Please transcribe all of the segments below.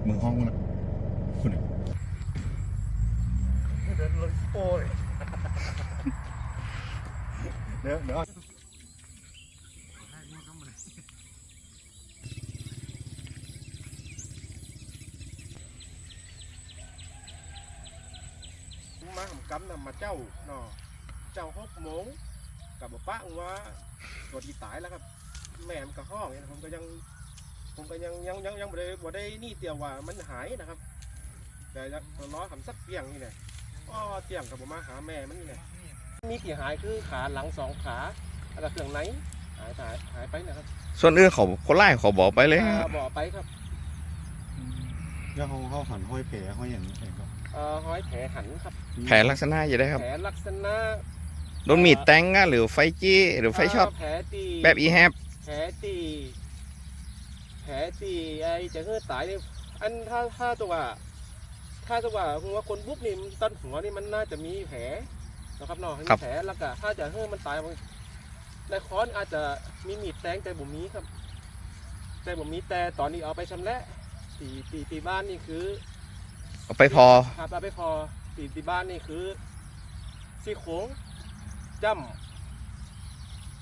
ดมือห้องนะคุณน่ะเดินเลยโอ้ยเดี๋ยวเดี๋ยวมาผมกำนำมาเจ้าเนาะเจ้าหกโมงกับบอกป้าว่าตัวที่ตายแล้วครับแม่มันก็ห้องเนี่ยผมก็ยัง ผมก็ยังยังยังยังบ่ได้บ่ได้นี่เตียวว่ามันหายนะครับ แต่ยังล้อทำสักเปียงนี่แหละอ้อเตียงกับผมมาหาแม่มันนี่แหละมีที่หายคือขาหลังสองขาแล้วก็เครื่องในหายหายหายไปนะครับส่วนอื่นเขาคนไล่เขาบอกไปเลยอ่าบ่อไปครับแล้วเขาเขาหันห้อยแผลห้อยอย่างนี้เองครับเอ่อห้อยแผลหันครับแผลลักษณะจะได้ครับแผลลักษณะโดนมีดแทงอะหรือไฟจี้หรือไฟช็อตแผลตีแบบอีแฮป แผลตีแผ ลตีไอ้จะเฮือตายนี่อันถ้าถ้าตัวถ้าตัวหัวคนบุ๊บนี่มันต้นหัวนี่มันน่าจะมีแผลนะครับเนาะมีแผลแล้วก็ถ้าจะเฮือมันตายมันในค้อนอาจจะมีมีดแทงแต่บ่มีครับ แต่บ่มีแต่ตอนนี้เอาไปชำแหละตีตีตีบ้านนี่คือเอาไปพอครับเอาไปพอตีตีบ้านนี่คือซี่โครงจ้ำ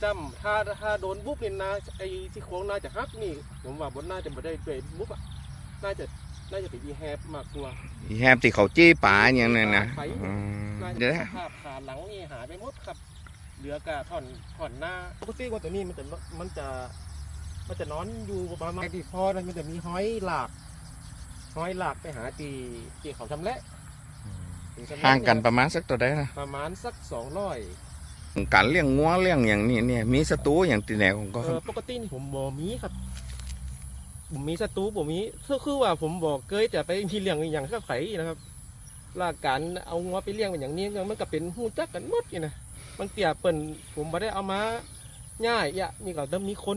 จ้ำถ้าถ้าโดนบุ๊บนี่นะไอ้ซี่โครงน่าจะหักนี่ ผมว่าบนน่าจะบ่ได้ด้วยบุ๊บอะน่าจะน่าจะเป็นอีแฮปมากกว่าอีแฮปที่เขาจี้ป๋าอย่างนั้นนะไฟอืมน่าเดี๋ยวจะนะสภาพขาหลังนี่หายไปหมดครับ เหลือกะท่อนท่อนหน้าปกติว่าตัวนี้มันจะมันจะมันจะนอนอยู่ประมาณที่พอแล้วมันจะมีห้อยหลากห้อยหลากไปหาตีตีเขาทำแหละตีชำแหละห่างกันเยประมาณสักตัวได้นะประมาณสักสองร้อย การเลี้ยงงัวเลี้ยงอย่างนี้เนี่ย มีศัตรูอย่างตีแหนของก็เอครัอปกตินี่ผมบ่มีครับผมมีศัตรูผมมีคือคือว่าผมบอกเคยจะไปมีเลี้ยงอย่างข้าไข่นะครับแลาการเอางัวไปเลี้ยงเป็นอย่างนี้มันก็เป็นหูจักกันหมดนี่นะบางเตี่ยเปิ่นผมม่ได้เอามาง่ายอะนี่ก็ต้องมีคน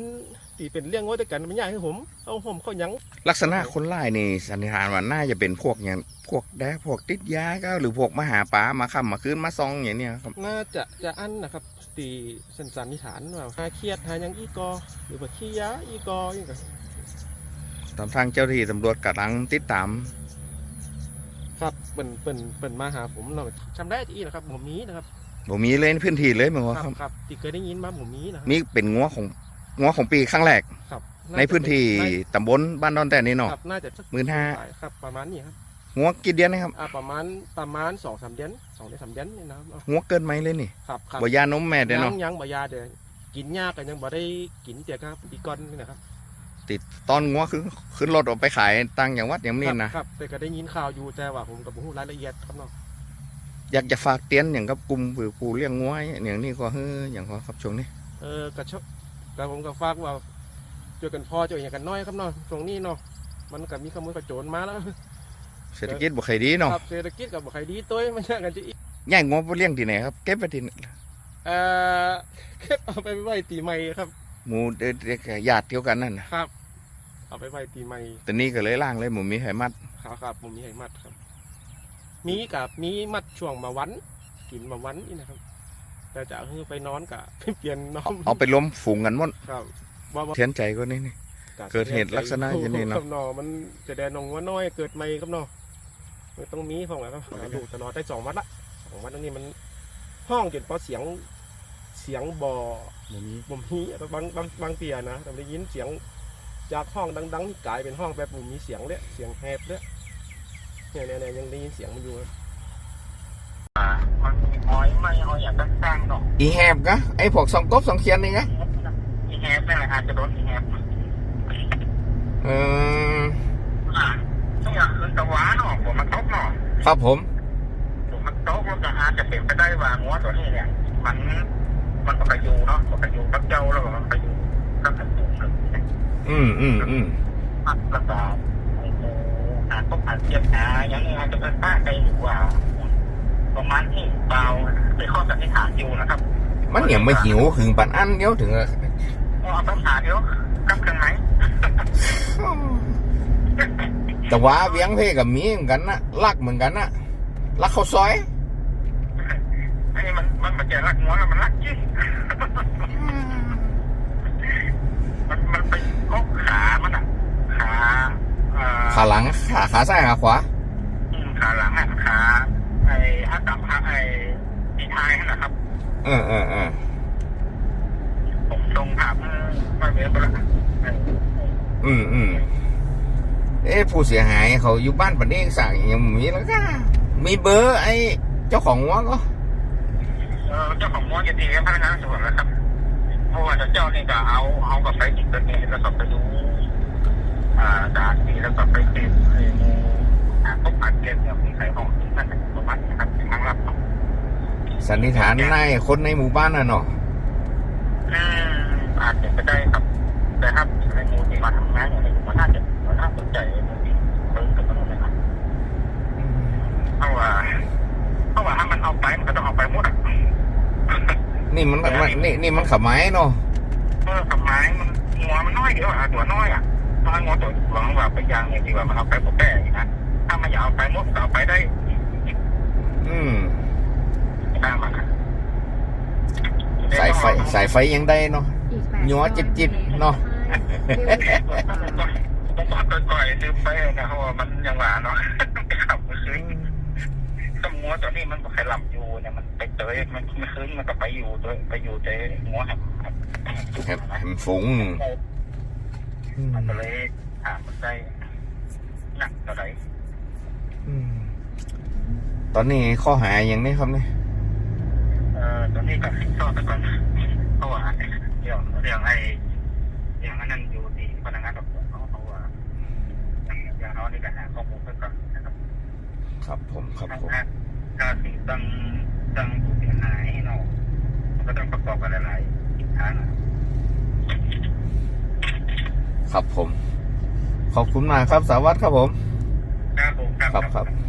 ที่เป็นเลี้ยงงัวด้วยกันมันง่ายให้ผม เอาผมเข้าหยัง ลักษณะคนไล่นี่สันนิษฐานว่าน่าจะเป็นพวกอย่างพวกแด้พวกติดยาก็หรือพวกมาหาปลามาค่ำมาคืนมาซองอย่างเนี้ยครับ น่าจะจะอันนะครับตีสันสันนิษฐานว่าหาเครียดหาหยังอีกอ หรือว่าขี้ยาอีกออย่างเงี้ยตามทางเจ้าหน้าที่ตำรวจกำลังติดตามครับเปิ่นเปิ่นเปิ่นมาหาผมเนาะจำได้ที่นะครับผมมีนะครับผมมีเลยในพื้นที่เลยมั้งคครัรับบครับที่เคยได้ยินมาผมมีนะครับนี่เป็นงัวของงัวของปีครั้งแรกครับ ในพื้นที่าตำบลบ้านดอนแต่นี่จะเนาะครับน่าจะสักหมื่นห้าครับประมาณนี้ครับงัวกี่เดือนนะครับอ่าประมาณประมาณสองสามเดือนสองเดือนสามเดือนนี่นะครับเนาะงัวเกินไหมเลยนี่ครับครับบ่ยานมแม่เด้อยัเนาะงยังบ่ยาเด้อกินยากันยังบ่ได้กินเดียวครับปีก่อนนี่นะครับ ติดตอนงัวคือขึ้นรถออกไปขายตังอย่างวัดอย่างนี้ครับนะครับแต่ก็ได้ยินข่าวอยู่แต่ว่าผมกับผมรายละเอียดครับเนาะอยากจะฝากเตียนอย่างกับกลุ่มผือผู้เลี้ยงงัวอย่างนี้ก็เฮ้ออย่างก็ครับช่วงนี้เออกระชบแต่ผมก็ฝากว่า ช่วยกันพอช่วยกันน้อยครับเนาะตรงนี้เนาะมันก็มีขโมยกระโจนมาแล้วเศรษฐกิจบ่ค่อยดีเนาะครับเศรษฐกิจกับบ่ใครดีตัวมันยากกันจะอีกย่างงัวไปเลี้ยงที่ไหนครับเก็บไปที่ไหนเอ่อเก็บเอาไปไว้ตีใหม่ครับ หมู่เด็กๆญาติเดียวกันนั่นน่ะครับ เอาไปไว้ตีใหม่แต่นี่ก็เลยล่างเลยหมูมีไขมัดครับครับผมมีให้มัดครับ มีกับมีมัดช่วงมาวันกินมาวันนี่นะครับแต่จะเอาไปนอนกับเปลี่ยนน้องเอาไปล้มฝูงกันหมดครับ ว่าว่าเทียนใจก็นี่นี่ เกิดเหตุลักษณะอย่างนี้เนาะครับเนาะมันจะแดนนองว่าน้อยเกิดใหม่ครับเนาะมันต้องมีของอะไรครับหาลูกตลอดได้สองวัดละสองวัดอันนี้มันห้องจนพอเสียงเสียงบ่อเดี๋ยวนี้บ่มีบางบางบางเตียนะแต่ได้ยินเสียงจากห้องดังๆนี่กลายเป็นห้องแบบบ่มีเสียงเลยเสียงแหบเลยเนี่ยเนี่ยเนี่ยยังได้ยินเสียงมันอยู่มันมีหอยไม่หอยอยากจะสร้างดอกอีแหบกะไอ้พวกสองกบสองเคียนนี่กะอี แฮปนี่นแหละอาจจะโดนอีแฮปเอออะต้องอยากคืนตะวันเนาะผมมันตกเนาะครับผมผมมันตกมันก็อาจจะเป็นไปได้ว่างัวตัวนี้เนี่ย มันมันก็ไปอยู่เนาะมันไปอยู่กับเจ้าแล้วก็มันไปอยู่กับกระตุ้งหนึ่งอืมอืมอืมพักแล้วก็โอ้โหอาจต้องผ่านเทียบหาอย่างนี้อาจจะเป็นป้าไปหรือว่าประมาณที่เบาเป็นข้อสันนิษฐานอยู่นะครับ มันยังไม่หิวถึงปันอันเดียวถึงอะ เอาต้องหาเดี๋ยวกำเครื่องไหมแต่ว่าเวียงเพกับมีเหมือนกันนะลักเหมือนกันนะลักข้าวซอย อันนี้มันมันมันจะรักงัวแล้วมันรักจริงมันมันไปกกขา มันอะขาเอ่อขาขาหลัง ขาขาซ้ายขาขวาอืมขาหลังอะขาไอ้ถ้ากับขาไอ้ที่ท้ายนั่นแหละครับ เออเออเออผมต รงภาพไม่เว้นไปละเอออืมอืมเอ๊ะผู้เสียหายเขาอยู่บ้านปันเองสั่งยังมีแล้วก็มีเบอร์ ไอ้ เจ้าของวัวก็เออเจ้าของม้วนจะตีกับพนักงานสวนแล้วครับเพราะว่าเจ้านี่ก็เอาเอากับไปจิตตัวนี้แล้วก็ไปดูอ่าด่านนี้แล้วก็ไปติดไอ้หมูอ่าต้องผ่านเกณฑ์เนี่ยมีใครห้องที่นั่นเป็นประมาณนี้ครับทางลับเนาะสันนิษฐานนายคนในหมู่บ้านน่ะเนาะ อืมอาจจะไปได้ครับ แต่ถ้าไอ้หมูที่มาทำงานอย่างนี้มันน่าจะมันน่าสนใจมันที่เพิ่มกับมันเลยนะเพราะว่าเพราะว่าถ้ามันเอาไปมันก็ต้องเอาไปหมดอะนี่มันมันนี่นี่มันขับไม้เนาะเออกับไม้มันงัวมันน้อยเดียวอะตัวน้อยอะน้อยงัวตัวหลวงว่าไปยางเนี่ยดีกว่ามันเอาไปพวกแก่อีกนะถ้ามันอยากเอาไปหมดก็เอาไปได้อีกอีกอืมได้มันอะสายไฟสายไฟยังได้เนาะ หยัวจิบๆเนาะต้องบอกก่อยๆซื้อไปนะเพราะว่ามันยังหวานเนาะขับไปซื้อสมัวตัวนี้มันบอกใครหลับอยู่เนี่ยมันไปเตยมันไม่คืนมันก็ไปอยู่ตัวไปอยู่เตยงัวแหบแฮมแฮมฝูงหนึ่งอืมมันก็เลยถามมันได้หนักเท่าไหร่อืมตอนนี้ข้อหาอย่างนี้ครับเนี่ยเอ่อตอนนี้ก็สินสอดไปก่อนเพราะว่า เรื่องเรื่องไอ้เรื่องอันนั้นอยู่ที่พนักงานสอบสวนเขาเพราะว่าอย่างอย่างเขานี่ก็หาข้อมูลไปก่อนนะครับครับผมครับถ้าผมถ้าสิ่งตั้งตั้งผู้เสียหายเนาะมันก็ต้องประกอบกันหลายๆทิศทางอะครับผม ขอบคุณมากครับสารวัตรครับผม ครับผมครับครับครับ